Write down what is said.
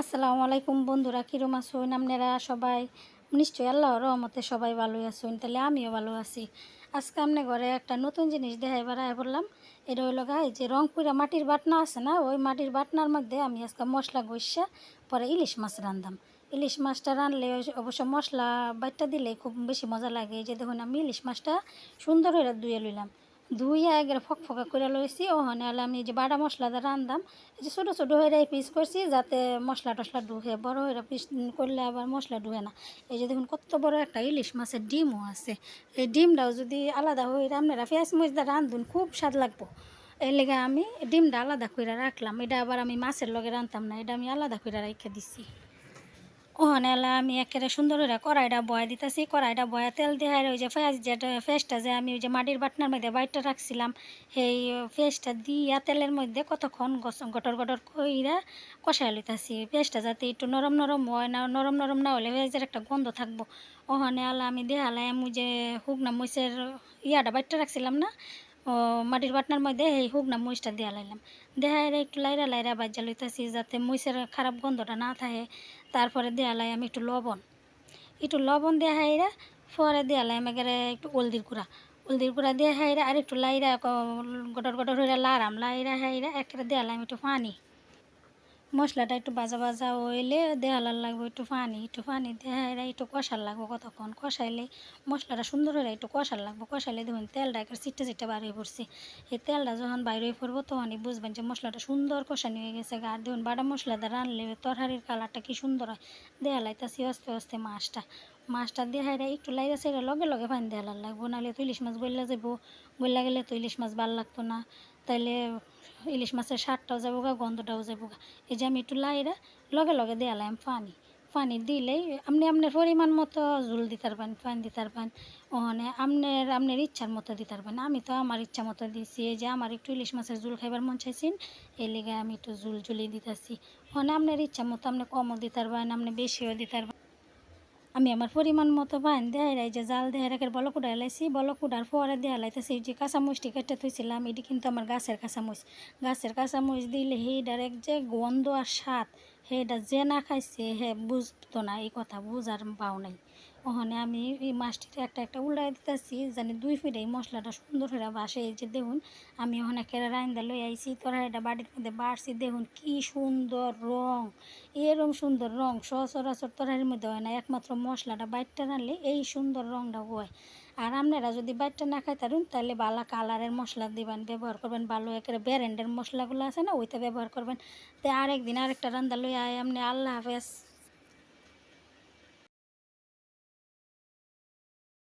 আসসালামু আলাইকুম বন্ধুরা, কিরম আছেন আপনারা সবাই? নিশ্চয়ই আল্লাহর রহমতে সবাই ভালোই আছেন, তাহলে আমিও ভালো আছি। আজকে আপনি ঘরে একটা নতুন জিনিস দেখাই বেড়াই বললাম। এটা হইল গাই যে রংপুরা মাটির বাটনা আছে না, ওই মাটির বাটনার মধ্যে আমি আজকে মশলা গইসা পরে ইলিশ মাছ রান্ধাম ইলিশ মাছটা রানলে অবশ্য মশলা বাইটটা দিলে খুব বেশি মজা লাগে। যে দেখুন, আমি ইলিশ মাছটা সুন্দর হয়ে ধুয়ে লইলাম। ধুইয়া একবারে ফক ফকা করে লইছি। ওখানে হলে আমি যে বাটা মশলা দিয়ে এই যে ছোটো ছোটো হয়ে পিস করছি যাতে মশলা টশলা ঢুকে, বড় হয়ে পিস করলে আবার মশলা ঢুকে না। এই যে দেখুন কত বড় একটা ইলিশ মাছের ডিমও আছে। এই ডিমটাও যদি আলাদা হয়ে আপনারা পেঁয়াজ মরিচ দিয়ে রান্ধুন খুব স্বাদ লাগবো। এই লেগে আমি ডিমটা আলাদা করে রাখলাম। এটা আবার আমি মাছের লগে রান্ধতাম না, এটা আমি আলাদা করে রেখে দিছি। ওখানে এলা আমি একেবারে সুন্দর করে কড়াইটা বয়া দিতেছি, কড়াইটা বয়া তেল দিয়ে ওই যে ফেস যেটা, ফেসটা যে আমি ওই যে মাটির বাটনার মধ্যে বাইটটা রাখছিলাম, সেই ফেসটা দিয়া তেলের মধ্যে কতক্ষণ গটর গটর কইরা কষাই লইতাছি। পেঁয়াজটা যাতে একটু নরম নরম হয় না, নরম নরম না হলে পেঁয়াজের একটা গন্ধ থাকব। ওখানে আলা আমি দেখালাই আমি যে হুকনা মরিচের ইয়াটা বাইটটা রাখছিলাম না মাটির বাটনার মধ্যে এই হুকনা মুইসটা দেওয়া লাইলাম। দেখাই একটু লাইরা লাইরা বাজ্যা লইতেছি যাতে মুইসের খারাপ গন্ধটা না থাকে। তারপরে দেয়ালাই আমি একটু লবণ। একটু লবণ দিয়ে হাইরা, পরে দেয়ালাই আমি একেবারে একটু হলদির গুঁড়া। হলদির গুঁড়া দিয়ে হাইরা আর একটু লাইরা গটর গটর হইরা লারাম, লাইরা হাইরা একেবারে দেয়ালাই আমি একটু পানি। মশলাটা একটু বাজা বাজা হইলে দেহালার লাগবে একটু পানি একটু পানি দেহাইরা একটু কষার লাগবে কতক্ষণ? কষাইলে মশলাটা সুন্দর হয়ে একটু কষার লাগবো। কষাইলে দেখুন তেলটা একটু চিটে চিটে বার হয়ে পড়ছে। এই তেলটা যখন বাইরে হয়ে পড়ব তখনই বুঝবেন যে মশলাটা সুন্দর কষানি হয়ে গেছে আর দেখুন বাটা মশলাটা রানলে তরকারির কালারটা কি সুন্দর হয়। দেহালাইতাছি আস্তে আস্তে মাছটা। মাছটা দেহাইরা একটু লাইরা সাইরা লগে লগে পানি দেহালার লাগবো। নাহলে তো ইলিশ মাছ গইলা যাব গইলা গেলে তো ইলিশ মাছ ভালো লাগতো না। তাইলে ইলিশ মাছের স্বাদটাও যাব গা গন্ধটাও যাব গা এই যে আমি একটু লাইরা লগে লগে দেয়ালাম পানি। পানি দিলেই আপনি আপনার পরিমাণ মতো ঝুল দিতে পারবেন, পানি দিতে পারবেন। ওখানে আপনার আপনার ইচ্ছার মতো দিতে পারবেন। আমি তো আমার ইচ্ছা মতো দিয়েছি এই যে আমার একটু ইলিশ মাছের ঝুল খাইবার মন চাইছেন, এই লেগে আমি একটু ঝুল ঝুলি দিতেছি। ওখানে আপনার ইচ্ছা মতো আপনি কমও দিতে পারবেন আপনি বেশিও দিতে আমি আমার পরিমাণ মতো পান দেয় যে জাল দেয় রেখে বলক উড়াই লাইছি, বলক উড়ার পরে দেওয়া লাইতেছি যে কাঁচামুচটি কেটে থুইছিলাম, এটি কিন্তু আমার গাছের কাঁচামুচ গাছের কাঁচামুচ দিলে সেইটার এক যে গন্ধ আর স্বাদ, সেইটা যে না খাইছে হে বুঝতো না, এই কথা বুঝার পাও নাই। ওখানে আমি এই মাছটিতে একটা একটা উল্টাই দিতেছি, জানি দুই ফিট এই মশলাটা সুন্দর করে বাসে, এই যে দেখুন, আমি ওখানে কেরা রাইন্দা লই আইছি, তরকারিটা বাড়ির মধ্যে বাড়ছি, দেখুন কি সুন্দর রং, এরম সুন্দর রং, সচরাচর তরকারির মধ্যে হয় না, একমাত্র মশলাটা বাইটটা রানলে এই সুন্দর রংটা হয়। আর আপনারা যদি বাইটটা না খাই তারুন তাহলে ভালো কালারের মশলা দিবেন, ব্যবহার করবেন, ভালো একেবারে ব্র্যান্ডের মশলাগুলো আছে না, ওইটা ব্যবহার করবেন। তো আরেকদিন আরেকটা রান্দা লই আয়, আপনি আল্লাহ হাফেজ।